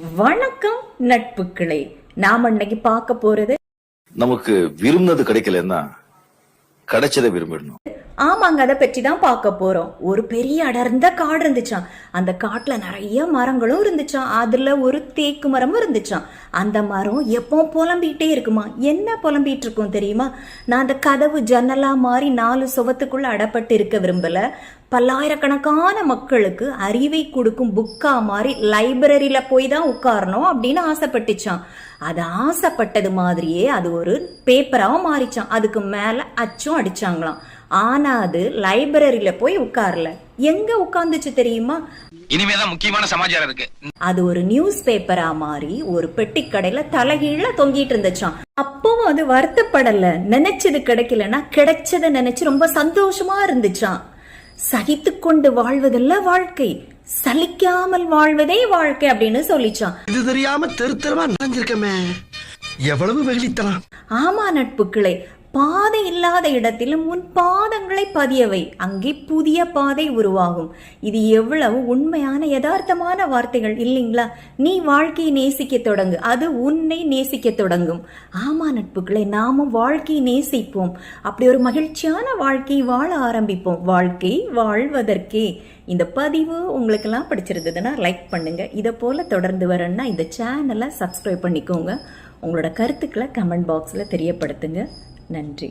வணக்கம் நட்புக்களே. நாம இன்னைக்கு பார்க்க போறது நமக்கு விரும்பினது கிடைக்கலன்னா கிடைச்சதை விரும்பிடணும். ஆமாங்க அதை பற்றி தான் பார்க்க போகிறோம் ஒரு பெரிய அடர்ந்த காடு இருந்துச்சாம். அந்த காட்டில் நிறைய மரங்களும் இருந்துச்சான் அதில் ஒரு தேக்கு மரமும் இருந்துச்சான் அந்த மரம் எப்போ புலம்பிகிட்டே இருக்குமா? என்ன புலம்பிகிட்டு இருக்கும் தெரியுமா? நான் அந்த கதவு ஜன்னலாக மாதிரி நாலு சுவத்துக்குள்ளே அடப்பட்டு இருக்க விரும்பல. பல்லாயிரக்கணக்கான மக்களுக்கு அறிவை கொடுக்கும் புக்கா மாதிரி லைப்ரரியில போய் தான் உட்காரணும் அப்படின்னு ஆசைப்பட்டுச்சான் அது ஆசைப்பட்டது மாதிரியே அது ஒரு பேப்பராகவும் மாறிச்சான் அதுக்கு மேலே அச்சும் அடிச்சாங்களாம். ஆனா அது லைப்ரரியில போய் உட்காரல. எங்க உட்கார்ந்துச்சு தெரியுமா? இனிமேதான் முக்கியமான சமாச்சாரம் இருக்கு. அது ஒரு நியூஸ் பேப்பரா மாறி ஒரு பெட்டி கடையில தலைகீழ தொங்கிட்டு இருந்துச்சாம். அப்பவும் அது வருத்தப்படல. நினைச்சது கிடைக்கலன்னா கிடைச்சத நினைச்சு ரொம்ப சந்தோஷமா இருந்துச்சாம். சகித்து கொண்டு வாழ்வதல்ல வாழ்க்கை. சலிக்காமல் வாழ்வதே வாழ்க்கை அப்படின்னு சொல்லிச்சான் இது தெரியாம தெரு தெருவா நனைஞ்சிருக்கமே. எவ்வளவு வெகுளித்தனம். ஆமா நட்புகளே பாதை இல்லாத இடத்திலும் உன் பாதங்களை பதியவை. அங்கே புதிய பாதை உருவாகும். இது எவ்வளவு உண்மையான யதார்த்தமான வார்த்தைகள் இல்லைங்களா? நீ வாழ்க்கையை நேசிக்க தொடங்கு. அது உன்னை நேசிக்க தொடங்கும். ஆமா நட்புகளை நாமும் வாழ்க்கையை நேசிப்போம். அப்படி ஒரு மகிழ்ச்சியான வாழ்க்கையை வாழ ஆரம்பிப்போம். வாழ்க்கை வாழ்வதற்கே. இந்த பதிவு உங்களுக்கெல்லாம் பிடிச்சிருந்ததுன்னா லைக் பண்ணுங்க. இதை போல தொடர்ந்து வரேன்னா இந்த சேனலை சப்ஸ்கிரைப் பண்ணிக்கோங்க. உங்களோட கருத்துக்களை கமெண்ட் பாக்ஸில் தெரியப்படுத்துங்க. நன்றி